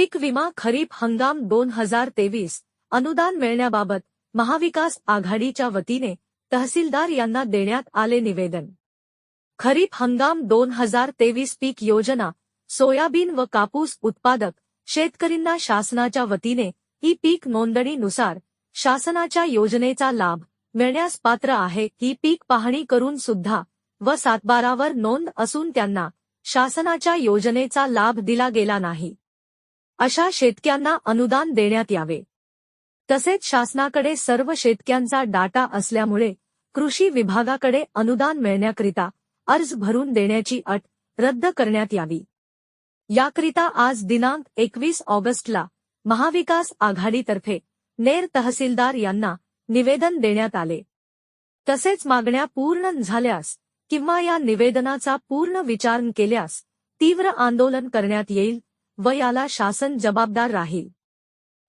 पीक विमा खरीप हंगाम दोन हजार तेवीस अनुदान मिळण्याबाबत महाविकास आघाडीच्या वतीने तहसीलदार यांना देण्यात आले निवेदन. खरीप हंगाम दोन हजार तेवीस पीक योजना सोयाबीन व कापूस उत्पादक शेतकरींना शासनाच्या वतीने ही पीक नोंदणीनुसार शासनाच्या योजनेचा लाभ मिळण्यास पात्र आहे ही पीक पाहणी करून सुद्धा व सातबारावर नोंद असून त्यांना शासनाच्या योजनेचा लाभ दिला गेला नाही. अशा शेतक्यांना अनुदान देण्यात यावे. तसेच शासनाकडे सर्व शेतक्यांचा डाटा असल्यामुळे कृषी विभागाकडे अनुदान मिळण्याकरिता अर्ज भरून देण्याची अट रद्द करण्यात यावी. याकरिता आज दिनांक एकवीस ऑगस्टला महाविकास आघाडीतर्फे नेर तहसीलदार यांना निवेदन देण्यात आले. तसेच मागण्या पूर्ण झाल्यास किंवा या निवेदनाचा पूर्ण विचार केल्यास तीव्र आंदोलन करण्यात येईल व याला शासन जबाबदार राहील.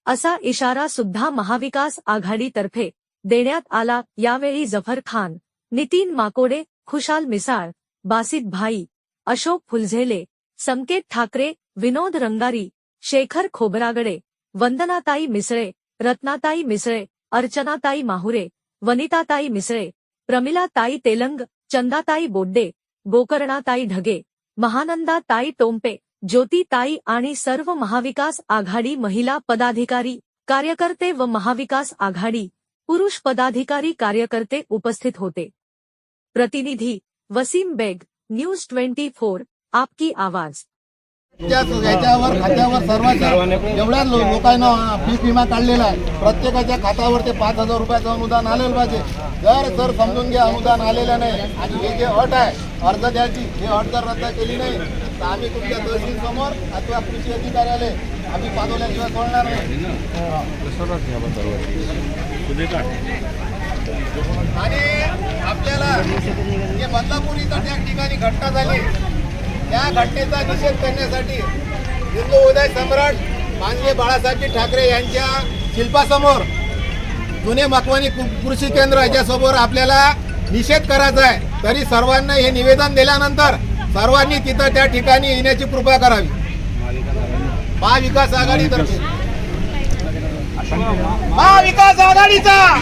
असा इशारा सुद्धा महाविकास आघाडीतर्फे देण्यात आला. यावेळी जफर खान नितीन माकोडे खुशाल मिसाळ बासित भाई अशोक फुलझेले संकेत ठाकरे विनोद रंगारी शेखर खोबरागडे वंदनाताई मिसळे रत्नाताई मिसळे अर्चनाताई माहुरे वनिताताई मिसळे प्रमिलाताई तेलंग चंदाताई बोड्डे गोकर्णाताई ढगे महानंदाताई टोंपे ज्योतिताई आणि सर्व महाविकास आघाडी महिला पदाधिकारी कार्यकर्ते व महाविकास आघाडी पुरुष पदाधिकारी कार्यकर्ते उपस्थित होते. प्रतिनिधी Wasim Baig news twenty four आपकी आवाज. याच्यावर खात्यावर सर्वांच्या एवढ्या लोकांना पीक विमा काढलेला आहे. प्रत्येकाच्या खात्यावर ते पाच हजार रुपयाचं अनुदान आलेलं पाहिजे. जर सर समजून घ्या अनुदान आलेलं नाही. आणि हे जे अट आहे अर्ज द्यायची हे अट जर रद्द केली नाही तर आम्ही तुमच्या तहसील समोर अथवा कृषी अधिकाऱ्याले आम्ही पाठवल्याशिवाय सोडणार नाही. आणि आपल्याला जे बदलापूर इथं त्या ठिकाणी घटना झाली. घटनेचा निषेध करण्यासाठी हिंदू उदय सम्राट माननीय बाळासाहेबजी ठाकरे यांच्या शिल्पासमोर जुने मकवानी कृ- कृषी केंद्र याच्यासमोर आपल्याला निषेध करायचा आहे. तरी सर्वांना हे निवेदन दिल्यानंतर सर्वांनी तिथं त्या ठिकाणी येण्याची कृपा करावी. महाविकास आघाडीतर्फे. महाविकास आघाडीचा.